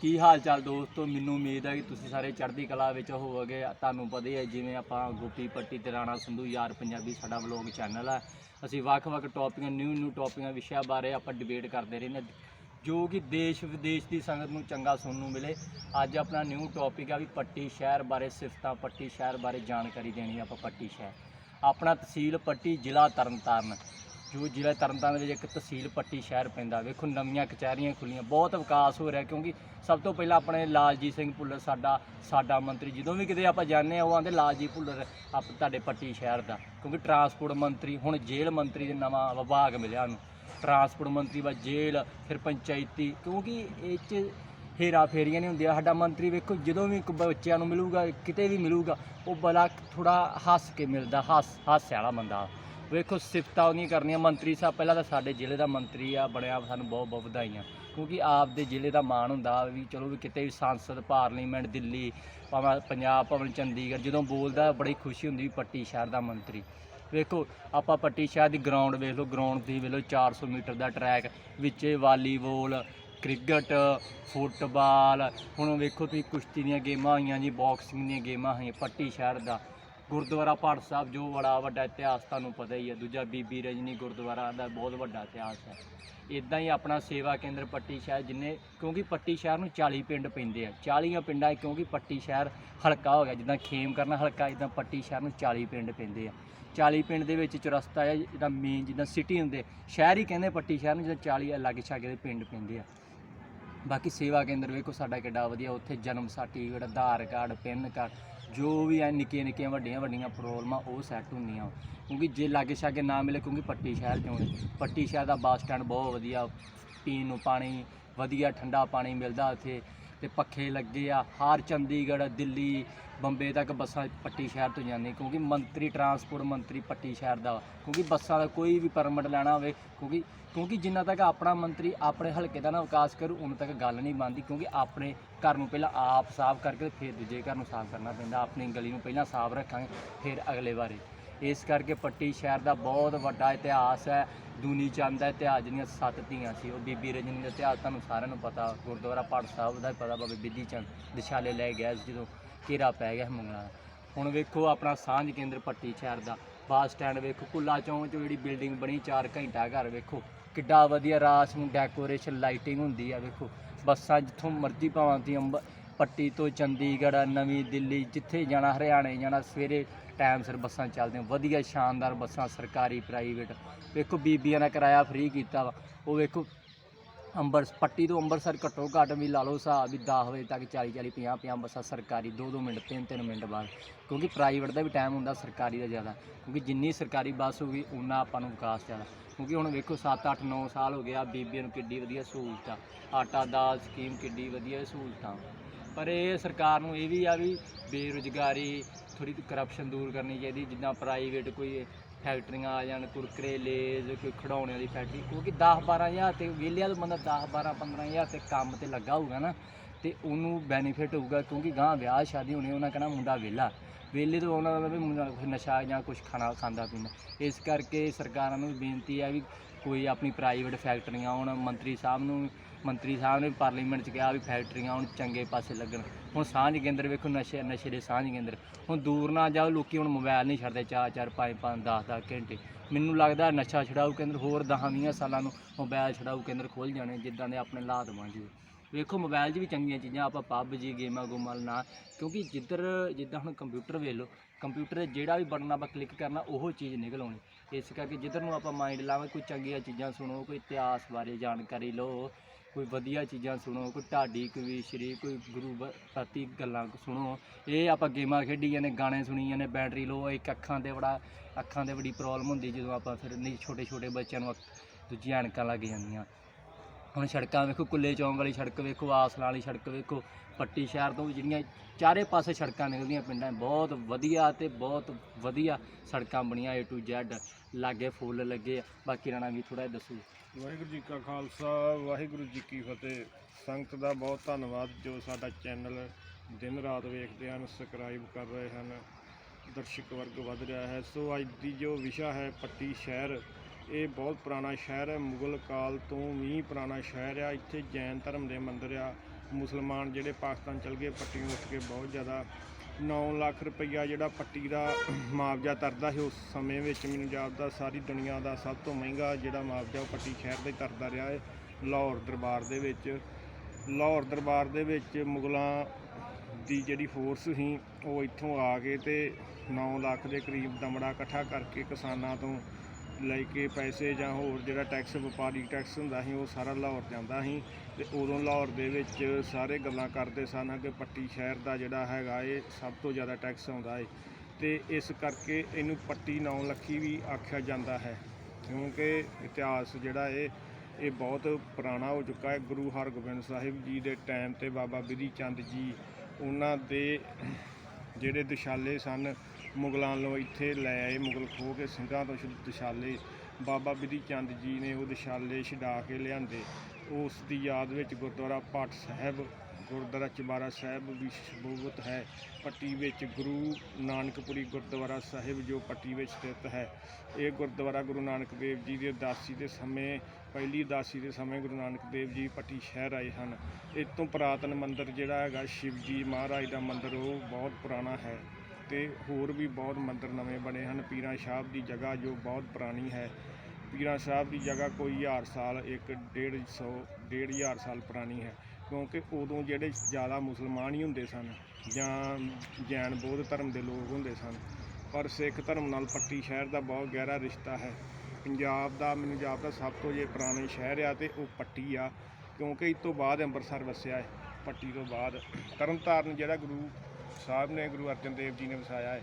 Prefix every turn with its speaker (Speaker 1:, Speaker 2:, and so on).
Speaker 1: ਕੀ ਹਾਲ ਚਾਲ ਦੋਸਤੋ? ਮੈਨੂੰ ਉਮੀਦ ਹੈ ਕਿ ਤੁਸੀਂ ਸਾਰੇ ਚੜ੍ਹਦੀ ਕਲਾ ਵਿੱਚ ਹੋਵੋਗੇ। ਤੁਹਾਨੂੰ ਪਤਾ ਹੀ ਹੈ, ਜਿਵੇਂ ਆਪਾਂ ਗੋਪੀ ਪੱਟੀ ਤੇ ਰਾਣਾ ਸੰਧੂ ਯਾਰ ਪੰਜਾਬੀ ਸਾਡਾ ਵਲੌਗ ਚੈਨਲ ਹੈ। ਅਸੀਂ ਵੱਖ-ਵੱਖ ਟੌਪਿਕਾਂ ਨਿਊ ਨਿਊ ਟੌਪਿਕਾਂ ਵਿਸ਼ਿਆਂ ਬਾਰੇ ਆਪਾਂ ਡਿਬੇਟ ਕਰਦੇ ਰਹਿੰਦੇ ਹਾਂ, ਜੋ ਕਿ ਦੇਸ਼ ਵਿਦੇਸ਼ ਦੀ ਸੰਗਤ ਨੂੰ ਚੰਗਾ ਸੁਣਨ ਨੂੰ ਮਿਲੇ। ਅੱਜ ਆਪਣਾ ਨਿਊ ਟੌਪਿਕ ਆ ਵੀ ਪੱਟੀ ਸ਼ਹਿਰ ਬਾਰੇ, ਸਿਫਤਾਂ ਪੱਟੀ ਸ਼ਹਿਰ ਬਾਰੇ ਜਾਣਕਾਰੀ ਦੇਣੀ ਆਪਾਂ ਪੱਟੀ ਸ਼ਹਿਰ। ਆਪਣਾ ਤਹਿਸੀਲ ਪੱਟੀ ਜ਼ਿਲ੍ਹਾ ਤਰਨਤਾਰਨ। ਜੋ ਜ਼ਿਲ੍ਹਾ ਤਰਨਤਾਰਨ ਦੇ ਵਿੱਚ ਇੱਕ ਤਹਿਸੀਲ ਪੱਟੀ ਸ਼ਹਿਰ ਪੈਂਦਾ। ਵੇਖੋ, ਨਵੀਆਂ ਕਚਹਿਰੀਆਂ ਖੁੱਲੀਆਂ ਬਹੁਤ ਵਿਕਾਸ ਹੋ ਰਿਹਾ ਕਿਉਂਕਿ ਸਭ ਤੋਂ ਪਹਿਲਾਂ ਆਪਣੇ ਲਾਲਜੀਤ ਸਿੰਘ ਭੁੱਲਰ ਸਾਡਾ ਸਾਡਾ ਮੰਤਰੀ, ਜਦੋਂ ਵੀ ਕਿਤੇ ਆਪਾਂ ਜਾਂਦੇ ਆ ਉਹ ਆਂਦੇ, ਲਾਲਜੀਤ ਭੁੱਲਰ, ਆਪ ਤੁਹਾਡੇ ਪੱਟੀ ਸ਼ਹਿਰ ਦਾ। ਕਿਉਂਕਿ ਟਰਾਂਸਪੋਰਟ ਮੰਤਰੀ, ਹੁਣ ਜੇਲ੍ਹ ਮੰਤਰੀ ਦੇ ਨਵਾਂ ਵਿਭਾਗ ਮਿਲਿਆ ਉਹਨੂੰ। ਟਰਾਂਸਪੋਰਟ ਮੰਤਰੀ ਵਾ ਜੇਲ੍ਹ, ਫਿਰ ਪੰਚਾਇਤੀ, ਕਿਉਂਕਿ ਇਹ 'ਚ ਹੇਰਾ ਫੇਰੀਆਂ ਨਹੀਂ ਹੁੰਦੀਆਂ। ਸਾਡਾ ਮੰਤਰੀ ਵੇਖੋ, ਜਦੋਂ ਵੀ ਬੱਚਿਆਂ ਨੂੰ ਮਿਲੂਗਾ, ਕਿਤੇ ਵੀ ਮਿਲੂਗਾ, ਉਹ ਬੜਾ ਥੋੜਾ ਹੱਸ ਕੇ ਮਿਲਦਾ, ਹੱਸ, ਹਾਸੇ ਵਾਲਾ ਬੰਦਾ। ਵੇਖੋ, ਸਿਫਤਾਂ ਉਹਦੀਆਂ ਕਰਨੀਆਂ। ਮੰਤਰੀ ਸਾਹਿਬ, ਪਹਿਲਾਂ ਤਾਂ ਸਾਡੇ ਜ਼ਿਲ੍ਹੇ ਦਾ ਮੰਤਰੀ ਆ ਬਣਿਆ ਸਾਨੂੰ ਬਹੁਤ ਬਹੁਤ ਵਧਾਈਆਂ। ਕਿਉਂਕਿ ਆਪਦੇ ਜ਼ਿਲ੍ਹੇ ਦਾ ਮਾਣ ਹੁੰਦਾ ਵੀ ਚਲੋ ਵੀ ਕਿਤੇ ਵੀ ਸੰਸਦ, ਪਾਰਲੀਮੈਂਟ, ਦਿੱਲੀ, ਭਾਵੇਂ ਪੰਜਾਬ ਭਵਨ ਚੰਡੀਗੜ੍ਹ, ਜਦੋਂ ਬੋਲਦਾ ਬੜੀ ਖੁਸ਼ੀ ਹੁੰਦੀ ਵੀ ਪੱਟੀ ਸ਼ਹਿਰ ਦਾ ਮੰਤਰੀ। ਵੇਖੋ, ਆਪਾਂ ਪੱਟੀ ਸ਼ਹਿਰ ਦੀ ਗਰਾਊਂਡ ਵੇਖ ਲਓ ਗਰਾਊਂਡ ਦੀ ਵੇਖ ਲਓ 400 ਮੀਟਰ ਦਾ ਟਰੈਕ ਵਿੱਚ ਵਾਲੀਬਾਲ, ਕ੍ਰਿਕਟ, ਫੁੱਟਬਾਲ। ਹੁਣ ਵੇਖੋ ਤੁਸੀਂ ਕੁਸ਼ਤੀ ਦੀਆਂ ਗੇਮਾਂ ਹੋਈਆਂ ਜੀ ਬਾਕਸਿੰਗ ਦੀਆਂ ਗੇਮਾਂ ਹੋਈਆਂ ਪੱਟੀ ਸ਼ਹਿਰ ਦਾ। ਗੁਰਦੁਆਰਾ ਪਾਠ ਸਾਹਿਬ ਜੋ ਬੜਾ ਵੱਡਾ ਇਤਿਹਾਸ ਤੁਹਾਨੂੰ ਪਤਾ ਹੀ ਹੈ। ਦੂਜਾ ਬੀਬੀ ਰਜਨੀ ਗੁਰਦੁਆਰਾ ਦਾ ਬਹੁਤ ਵੱਡਾ ਇਤਿਹਾਸ ਹੈ। ਇਦਾਂ ਹੀ ਆਪਣਾ ਸੇਵਾ ਕੇਂਦਰ ਪੱਟੀ ਸ਼ਹਿਰ ਜਿੰਨੇ, ਕਿਉਂਕਿ ਪੱਟੀ ਸ਼ਹਿਰ ਨੂੰ 40 ਪਿੰਡ ਪੈਂਦੇ ਆ। 40 ਪਿੰਡਾਂ ਕਿਉਂਕਿ ਪੱਟੀ ਸ਼ਹਿਰ ਹਲਕਾ ਹੋ ਗਿਆ। ਜਿੱਦਾਂ ਖੇਮ ਕਰਨਾ ਹਲਕਾ ਇਦਾਂ ਪੱਟੀ ਸ਼ਹਿਰ ਨੂੰ 40 ਪਿੰਡ ਪੈਂਦੇ ਆ। 40 ਪਿੰਡ ਦੇ ਵਿੱਚ ਚੁਰਸਤਾ ਹੈ, ਜਿੱਦਾਂ ਮੇਨ ਜਿੱਦਾਂ ਸਿਟੀ ਹੁੰਦੇ ਸ਼ਹਿਰ ਹੀ ਕਹਿੰਦੇ ਪੱਟੀ ਸ਼ਹਿਰ ਨੂੰ, ਜਿੱਦਾਂ 40 ਅਲੱਗ ਛਾਗੇ ਦੇ ਪਿੰਡ ਪੈਂਦੇ ਆ। ਬਾਕੀ ਸੇਵਾ ਕੇਂਦਰ ਵੇਖੋ ਸਾਡਾ ਕਿੱਡਾ ਵਧੀਆ, ਉੱਥੇ ਜਨਮ certificate Aadhaar card PAN card. ਜੋ ਵੀ ਐ ਨਿੱਕੀਆਂ ਨਿੱਕੀਆਂ ਵੱਡੀਆਂ ਵੱਡੀਆਂ ਪ੍ਰੋਬਲਮਾਂ ਉਹ ਸੈੱਟ ਹੁੰਦੀਆਂ ਕਿਉਂਕਿ ਜੇ ਲਾਗੇ ਛਾਗੇ ਨਾ ਮਿਲੇ, ਕਿਉਂਕਿ ਪੱਟੀ ਸ਼ਹਿਰ ਚੋਂ ਹੈ। ਪੱਟੀ ਸ਼ਹਿਰ ਦਾ ਬੱਸ ਸਟੈਂਡ ਬਹੁਤ ਵਧੀਆ, ਪੀਣ ਨੂੰ ਪਾਣੀ, ਵਧੀਆ, ਠੰਡਾ ਪਾਣੀ ਮਿਲਦਾ ਉੱਥੇ ਤੇ ਪੱਖੇ ਲੱਗੇ ਆ। ਹਰ ਚੰਡੀਗੜ੍ਹ, ਦਿੱਲੀ, ਬੰਬੇ ਤੱਕ ਬੱਸਾਂ ਪੱਟੀ ਸ਼ਹਿਰ ਤੋਂ ਜਾਂਦੀਆਂ। ਕਿਉਂਕਿ ਮੰਤਰੀ ਟਰਾਂਸਪੋਰਟ ਮੰਤਰੀ ਪੱਟੀ ਸ਼ਹਿਰ ਦਾ। ਕਿਉਂਕਿ ਬੱਸਾਂ ਦਾ ਕੋਈ ਵੀ ਪਰਮਿਟ ਲੈਣਾ ਹੋਵੇ, ਕਿਉਂਕਿ ਕਿਉਂਕਿ ਜਿੰਨਾ ਤੱਕ ਆਪਣਾ ਮੰਤਰੀ ਆਪਣੇ ਹਲਕੇ ਦਾ ਨਾ ਵਿਕਾਸ ਕਰੂ ਉਦੋਂ ਤੱਕ ਗੱਲ ਨਹੀਂ ਬਣਦੀ। ਕਿਉਂਕਿ ਆਪਣੇ ਘਰ ਨੂੰ ਪਹਿਲਾਂ ਆਪ ਸਾਫ਼ ਕਰਕੇ ਤੇ ਫਿਰ ਦੂਜੇ ਘਰ ਨੂੰ ਸਾਫ਼ ਕਰਨਾ ਪੈਂਦਾ। ਆਪਣੀ ਗਲੀ ਨੂੰ ਪਹਿਲਾਂ ਸਾਫ਼ ਰੱਖਾਂਗੇ, ਫਿਰ ਅਗਲੇ ਬਾਰੇ। ਇਸ ਕਰਕੇ ਪੱਟੀ ਸ਼ਹਿਰ ਦਾ ਬਹੁਤ ਵੱਡਾ ਇਤਿਹਾਸ ਹੈ। ਦੂਨੀ ਚੰਦ ਦਾ ਇਤਿਹਾਸ ਜਿਹੜੀਆਂ ਸੱਤ ਧੀਆਂ ਸੀ, ਉਹ ਬੀਬੀ ਰਜਨੀ ਦਾ ਇਤਿਹਾਸ ਤੁਹਾਨੂੰ ਸਾਰਿਆਂ ਨੂੰ ਪਤਾ, ਗੁਰਦੁਆਰਾ ਪਾਠ ਸਾਹਿਬ ਦਾ ਪਤਾ, ਬਾਬੇ ਬਿੱਧੀ ਚੰਦ ਦਿਸ਼ਾਲੇ ਲੈ ਗਿਆ ਸੀ ਜਦੋਂ ਘੇਰਾ ਪੈ ਗਿਆ ਸੀ ਹੁਣ ਵੇਖੋ ਆਪਣਾ ਸਾਂਝ ਕੇਂਦਰ ਪੱਟੀ ਸ਼ਹਿਰ ਦਾ। ਬੱਸ ਸਟੈਂਡ ਵੇਖੋ, ਕੁੱਲਾ ਚੌਂਕ 'ਚ ਜਿਹੜੀ ਬਿਲਡਿੰਗ ਬਣੀ 4 ਘੰਟਾ ਘਰ ਵੇਖੋ। ਕਿੱਡਾ ਵਧੀਆ ਰਾਤ ਨੂੰ ਡੈਕੋਰੇਸ਼ਨ ਲਾਈਟਿੰਗ ਹੁੰਦੀ ਆ ਵੇਖੋ। ਬੱਸਾਂ ਜਿੱਥੋਂ ਮਰਜ਼ੀ ਭਾਵਾਂ ਦੀ ਅੰਬ ਪੱਟੀ ਤੋਂ ਚੰਡੀਗੜ੍ਹ, ਨਵੀਂ ਦਿੱਲੀ, ਜਿੱਥੇ ਜਾਣਾ, ਹਰਿਆਣੇ ਜਾਣਾ, ਸਵੇਰੇ ਟਾਈਮ ਸਿਰ ਬੱਸਾਂ ਚੱਲਦੀਆਂ, ਵਧੀਆ ਸ਼ਾਨਦਾਰ ਬੱਸਾਂ, ਸਰਕਾਰੀ ਪ੍ਰਾਈਵੇਟ ਵੇਖੋ ਬੀਬੀਆਂ ਦਾ ਕਿਰਾਇਆ ਫ੍ਰੀ ਕੀਤਾ ਵਾ। ਉਹ ਵੇਖੋ, ਅੰਬਰ, ਪੱਟੀ ਤੋਂ ਅੰਮ੍ਰਿਤਸਰ ਘੱਟੋ ਘੱਟ ਵੀ ਲਾ ਲਓ ਹਿਸਾਬ ਵੀ 10 ਵਜੇ ਤੱਕ 40 40 50 50 ਬੱਸਾਂ ਸਰਕਾਰੀ 2 2 ਮਿੰਟ 3 3 ਮਿੰਟ ਬਾਅਦ। ਕਿਉਂਕਿ ਪ੍ਰਾਈਵੇਟ ਦਾ ਵੀ ਟਾਈਮ ਹੁੰਦਾ ਸਰਕਾਰੀ ਦਾ ਜ਼ਿਆਦਾ। ਕਿਉਂਕਿ ਜਿੰਨੀ ਸਰਕਾਰੀ ਬੱਸ ਹੋਊਗੀ ਉਨਾ ਆਪਾਂ ਨੂੰ ਵਿਕਾਸ ਜ਼ਿਆਦਾ। ਕਿਉਂਕਿ ਹੁਣ ਵੇਖੋ 7 8 9 ਸਾਲ ਹੋ ਗਿਆ, ਬੀਬੀਆਂ ਨੂੰ ਕਿੱਡੀ ਵਧੀਆ ਸਹੂਲਤਾਂ। ਆਟਾ ਦਾਲ ਸਕੀਮ ਕਿੱਡੀ ਵਧੀਆ ਸਹੂਲਤਾਂ। ਪਰ ਇਹ ਸਰਕਾਰ ਨੂੰ ਇਹ ਵੀ ਆ ਵੀ ਬੇਰੁਜ਼ਗਾਰੀ ਥੋੜੀ ਕਰਪਸ਼ਨ ਦੂਰ ਕਰਨੀ ਚਾਹੀਦੀ, ਜਿੱਦਾਂ ਪ੍ਰਾਈਵੇਟ ਕੋਈ ਫੈਕਟਰੀਆਂ ਆ ਜਾਣ ਕੁਰਕਰੇ ਲੇਜ਼ ਕੋਈ ਖਿਡੌਣਿਆਂ ਦੀ ਫੈਕਟਰੀ ਕਿਉਂਕਿ 10 12000 ਤੇ ਵਿਹਲਿਆਂ ਦਾ ਬੰਦਾ 10 12 15000 ਤੇ ਕੰਮ ਤੇ ਲੱਗਾ ਹੋਊਗਾ ਨਾ, ਤੇ ਉਹਨੂੰ ਬੈਨੀਫਿਟ ਹੋਊਗਾ, ਕਿਉਂਕਿ ਗਾਂ ਵਿਆਹ ਸ਼ਾਦੀ ਹੋਣੀ ਉਹਨਾਂ ਕਹਿਣਾ ਮੁੰਡਾ ਵਿਹਲਾ। ਵਿਹਲੇ ਤੋਂ ਉਹਨਾਂ ਦਾ ਵੀ ਮੁੰਡਾ ਕੋਈ ਨਸ਼ਾ ਜਾਂ ਕੁਝ ਖਾਣਾ ਖਾਂਦਾ ਪੀਂਦਾ। ਇਸ ਕਰਕੇ ਸਰਕਾਰਾਂ ਨੂੰ ਵੀ ਬੇਨਤੀ ਹੈ ਵੀ ਕੋਈ ਆਪਣੀ ਪ੍ਰਾਈਵੇਟ ਫੈਕਟਰੀਆਂ ਆਉਣ, ਮੰਤਰੀ ਸਾਹਿਬ ਨੂੰ ਮੰਤਰੀ ਸਾਹਿਬ ਨੇ ਪਾਰਲੀਮੈਂਟ 'ਚ ਕਿਹਾ ਵੀ ਫੈਕਟਰੀਆਂ ਹੁਣ ਚੰਗੇ ਪਾਸੇ ਲੱਗਣ। ਹੁਣ ਸਾਂਝ ਕੇਂਦਰ ਵੇਖੋ, ਨਸ਼ੇ ਨਸ਼ੇ ਦੇ ਸਾਂਝ ਕੇਂਦਰ। ਹੁਣ ਦੂਰ ਨਾ ਜਾਓ, ਲੋਕੀ ਹੁਣ ਮੋਬਾਈਲ ਨਹੀਂ ਛੱਡਦੇ, ਚਾਰ ਚਾਰ, ਪੰਜ ਪੰਜ 10 10 ਘੰਟੇ। ਮੈਨੂੰ ਲੱਗਦਾ ਨਸ਼ਾ ਛਡਾਊ ਕੇਂਦਰ ਹੋਰ 10 20 ਸਾਲਾਂ ਨੂੰ ਮੋਬਾਈਲ ਛਡਾਊ ਕੇਂਦਰ ਖੁੱਲ ਜਾਣੇ, ਜਿੱਦਾਂ ਦੇ ਆਪਣੇ ਹਾਲਾਤ ਬਣ ਜੂ ਵੇਖੋ ਮੋਬਾਈਲ 'ਚ ਵੀ ਚੰਗੀਆਂ ਚੀਜ਼ਾਂ, ਆਪਾਂ ਪੱਬ ਜੀ ਗੇਮਾਂ ਗੂਮਾਂ ਨਾ ਕਿਉਂਕਿ ਜਿੱਧਰ, ਜਿੱਦਾਂ ਹੁਣ ਕੰਪਿਊਟਰ ਵੇਖ ਲਓ, ਕੰਪਿਊਟਰ ਜਿਹੜਾ ਵੀ ਬਟਨ ਆਪਾਂ ਕਲਿੱਕ ਕਰਨਾ, ਉਹ ਚੀਜ਼ ਨਿਕਲ ਆਉਣੀ। ਇਸ ਕਰਕੇ ਜਿੱਧਰ ਨੂੰ ਆਪਾਂ ਮਾਈਂਡ ਲਾਵਾਂ, ਕੋਈ ਚੰਗੀਆਂ ਚੀਜ਼ਾਂ ਸੁਣੋ, ਕੋਈ ਇਤਿਹਾਸ ਬਾਰੇ ਜਾਣਕਾਰੀ ਲਓ ਕੋਈ ਵਧੀਆ ਚੀਜ਼ਾਂ ਸੁਣੋ, ਕੋਈ ਢਾਡੀ, ਕੋਈ ਕੋਈ ਗੁਰੂ ਪ੍ਰਤੀ ਗੱਲਾਂ ਸੁਣੋ। ਇਹ ਆਪਾਂ ਗੇਮਾਂ ਖੇਡੀਆਂ ਨੇ, ਗਾਣੇ ਸੁਣੀਆਂ ਨੇ, ਬੈਟਰੀ ਲੋ, ਇੱਕ ਅੱਖਾਂ ਤੇ ਬੜਾ, ਅੱਖਾਂ ਤੇ ਬੜੀ ਪ੍ਰੋਬਲਮ ਹੁੰਦੀ ਜਦੋਂ ਆਪਾਂ ਫਿਰ ਨਹੀਂ ਛੋਟੇ ਛੋਟੇ ਬੱਚਿਆਂ ਨੂੰ ਅੱਖ- ਦੂਜੀਆਂ ਐਨਕਾਂ ਲੱਗ ਜਾਂਦੀਆਂ। ਹੁਣ ਸੜਕਾਂ ਵੇਖੋ, ਕੁੱਲੇ ਚੌਂਕ ਵਾਲੀ ਸੜਕ ਵੇਖੋ, ਆਸਲਾਂ ਵਾਲੀ ਸੜਕ ਵੇਖੋ, ਪੱਟੀ ਸ਼ਹਿਰ ਤੋਂ ਵੀ ਜਿਹੜੀਆਂ ਚਾਰੇ ਪਾਸੇ ਸੜਕਾਂ ਨਿਕਲਦੀਆਂ ਪਿੰਡਾਂ, ਬਹੁਤ ਵਧੀਆ ਤੇ ਬਹੁਤ ਵਧੀਆ ਸੜਕਾਂ ਬਣੀਆਂ A to Z, ਲਾਗੇ ਫੁੱਲ ਲੱਗੇ ਆ। ਬਾਕੀ ਰਾਣਾ ਵੀ ਥੋੜਾ ਦੱਸੋ
Speaker 2: ਵਾਹਿਗੁਰੂ ਜੀ ਕਾ ਖਾਲਸਾ, ਵਾਹਿਗੁਰੂ ਜੀ ਕੀ ਫਤਿਹ। ਸੰਗਤ ਦਾ ਬਹੁਤ ਧੰਨਵਾਦ, ਜੋ ਸਾਡਾ ਚੈਨਲ ਦਿਨ ਰਾਤ ਵੇਖਦੇ ਹਨ, ਸਬਸਕ੍ਰਾਈਬ ਕਰ ਰਹੇ ਹਨ, ਦਰਸ਼ਕ ਵਰਗ ਵੱਧ ਰਿਹਾ ਹੈ। ਸੋ ਅੱਜ ਦੀ ਜੋ ਵਿਸ਼ਾ ਹੈ, ਪੱਟੀ ਸ਼ਹਿਰ। ਇਹ ਬਹੁਤ ਪੁਰਾਣਾ ਸ਼ਹਿਰ ਹੈ। ਮੁਗਲ ਕਾਲ ਤੋਂ ਵੀ ਪੁਰਾਣਾ ਸ਼ਹਿਰ ਆ। ਇੱਥੇ ਜੈਨ ਧਰਮ ਦੇ ਮੰਦਿਰ ਆ। ਮੁਸਲਮਾਨ ਜਿਹੜੇ ਪਾਕਿਸਤਾਨ ਚਲ ਗਏ, ਪੱਟੀ ਉੱਠ ਕੇ ਬਹੁਤ ਜ਼ਿਆਦਾ 9 ਲੱਖ ਰੁਪਈਆ ਜਿਹੜਾ ਪੱਟੀ ਦਾ ਮੁਆਵਜ਼ਾ ਤਰਦਾ ਸੀ, ਉਸ ਸਮੇਂ ਵਿੱਚ ਮੈਨੂੰ ਜਾਪਦਾ ਸਾਰੀ ਦੁਨੀਆ ਦਾ ਸਭ ਤੋਂ ਮਹਿੰਗਾ ਜਿਹੜਾ ਮੁਆਵਜ਼ਾ ਉਹ ਪੱਟੀ ਸ਼ਹਿਰ ਦਾ ਹੀ ਤਰਦਾ ਰਿਹਾ ਹੈ, ਲਾਹੌਰ ਦਰਬਾਰ ਦੇ ਵਿੱਚ। ਲਾਹੌਰ ਦਰਬਾਰ ਦੇ ਵਿੱਚ ਮੁਗਲਾਂ ਦੀ ਜਿਹੜੀ ਫੋਰਸ ਸੀ, ਉਹ ਇੱਥੋਂ ਆ ਕੇ ਤੇ 9 ਲੱਖ ਦੇ ਕਰੀਬ ਦਮੜਾ ਇਕੱਠਾ ਕਰਕੇ ਕਿਸਾਨਾਂ ਤੋਂ ਲੈ ਕੇ ਪੈਸੇ ਜਾਂ ਹੋਰ ਜਿਹੜਾ ਟੈਕਸ ਵਪਾਰੀ ਟੈਕਸ ਹੁੰਦਾ ਸੀ, ਉਹ ਸਾਰਾ ਲਾਹੌਰ ਜਾਂਦਾ ਸੀ। ਤੇ ਉਦੋਂ ਲਾਹੌਰ ਦੇ ਵਿੱਚ ਸਾਰੇ ਗੱਲਾਂ ਕਰਦੇ ਸਨ ਕਿ ਪੱਟੀ ਸ਼ਹਿਰ ਦਾ ਜਿਹੜਾ ਹੈਗਾ ਇਹ ਸਭ ਤੋਂ ਜ਼ਿਆਦਾ ਟੈਕਸ ਆਉਂਦਾ ਹੈ ਤੇ ਇਸ ਕਰਕੇ ਇਹਨੂੰ ਪੱਟੀ ਨੌ ਲੱਖੀ ਵੀ ਆਖਿਆ ਜਾਂਦਾ ਹੈ। ਕਿਉਂਕਿ ਇਤਿਹਾਸ ਜਿਹੜਾ ਇਹ ਇਹ ਬਹੁਤ ਪੁਰਾਣਾ ਹੋ ਚੁੱਕਾ ਹੈ। ਗੁਰੂ ਹਰਗੋਬਿੰਦ ਸਾਹਿਬ ਜੀ ਦੇ ਟਾਈਮ ਤੇ ਬਾਬਾ ਬਿਧੀ ਚੰਦ ਜੀ, ਉਹਨਾਂ ਦੇ ਜਿਹੜੇ ਦਿਸ਼ਾਲੇ ਸਨ ਮੁਗਲਾਂ ਨੂੰ ਇੱਥੇ ਲੈ ਆਏ ਮੁਗਲ ਖੋਹ ਕੇ ਸਿੰਘਾਂ ਤੋਂ ਸ਼- ਦਿਸ਼ਾਲੇ। ਬਾਬਾ ਬਿਧੀ ਚੰਦ ਜੀ ਨੇ ਉਹ ਦਿਸ਼ਾਲੇ ਛਡਾ ਕੇ ਲਿਆਂਦੇ। ਉਸ ਦੀ ਯਾਦ ਵਿੱਚ ਗੁਰਦੁਆਰਾ ਪਾਠ ਸਾਹਿਬ, ਗੁਰਦੁਆਰਾ ਚਬਾਰਾ ਸਾਹਿਬ ਵੀ ਸ਼ਬੂਤ ਹੈ। ਪੱਟੀ ਵਿੱਚ ਗੁਰੂ ਨਾਨਕਪੁਰੀ ਗੁਰਦੁਆਰਾ ਸਾਹਿਬ ਜੋ ਪੱਟੀ ਵਿੱਚ ਸਥਿਤ ਹੈ। ਇਹ ਗੁਰਦੁਆਰਾ ਗੁਰੂ ਨਾਨਕ ਦੇਵ ਜੀ ਦੀ ਉਦਾਸੀ ਦੇ ਸਮੇਂ, ਪਹਿਲੀ ਉਦਾਸੀ ਦੇ ਸਮੇਂ ਗੁਰੂ ਨਾਨਕ ਦੇਵ ਜੀ ਪੱਟੀ ਸ਼ਹਿਰ ਆਏ ਹਨ। ਇਸ ਤੋਂ ਪੁਰਾਤਨ ਮੰਦਿਰ ਜਿਹੜਾ ਹੈਗਾ ਸ਼ਿਵ ਜੀ ਮਹਾਰਾਜ ਦਾ ਮੰਦਿਰ, ਉਹ ਬਹੁਤ ਪੁਰਾਣਾ ਹੈ। ਤੇ ਹੋਰ ਵੀ ਬਹੁਤ ਮੰਦਰ ਨਵੇਂ ਬਣੇ ਹਨ। ਪੀਰਾਂ ਸਾਹਿਬ ਦੀ ਜਗ੍ਹਾ ਜੋ ਬਹੁਤ ਪੁਰਾਣੀ ਹੈ। ਪੀਰਾਂ ਸਾਹਿਬ ਦੀ ਜਗ੍ਹਾ ਕੋਈ ਹਜ਼ਾਰ ਸਾਲ, ਇੱਕ ਡੇਢ ਸੌ, ਡੇਢ ਹਜ਼ਾਰ ਸਾਲ ਪੁਰਾਣੀ ਹੈ। ਕਿਉਂਕਿ ਉਦੋਂ ਜਿਹੜੇ ਜ਼ਿਆਦਾ ਮੁਸਲਮਾਨ ਹੀ ਹੁੰਦੇ ਸਨ ਜਾਂ ਜੈਨ ਬੌਧ ਧਰਮ ਦੇ ਲੋਕ ਹੁੰਦੇ ਸਨ। ਪਰ ਸਿੱਖ ਧਰਮ ਨਾਲ ਪੱਟੀ ਸ਼ਹਿਰ ਦਾ ਬਹੁਤ ਗਹਿਰਾ ਰਿਸ਼ਤਾ ਹੈ। ਪੰਜਾਬ ਦਾ, ਮੈਨੂੰ ਜਾਪਦਾ ਸਭ ਤੋਂ ਜੇ ਪੁਰਾਣੇ ਸ਼ਹਿਰ ਆ ਤੇ ਉਹ ਪੱਟੀ ਆ। ਕਿਉਂਕਿ ਇਸ ਤੋਂ ਬਾਅਦ ਅੰਮ੍ਰਿਤਸਰ ਵਸਿਆ ਹੈ। ਪੱਟੀ ਤੋਂ ਬਾਅਦ ਤਰਨਤਾਰਨ ਜਿਹੜਾ ਗੁਰੂ ਸਾਹਿਬ ਨੇ ਗੁਰੂ ਅਰਜਨ ਦੇਵ ਜੀ ਨੇ ਵਸਾਇਆ ਹੈ।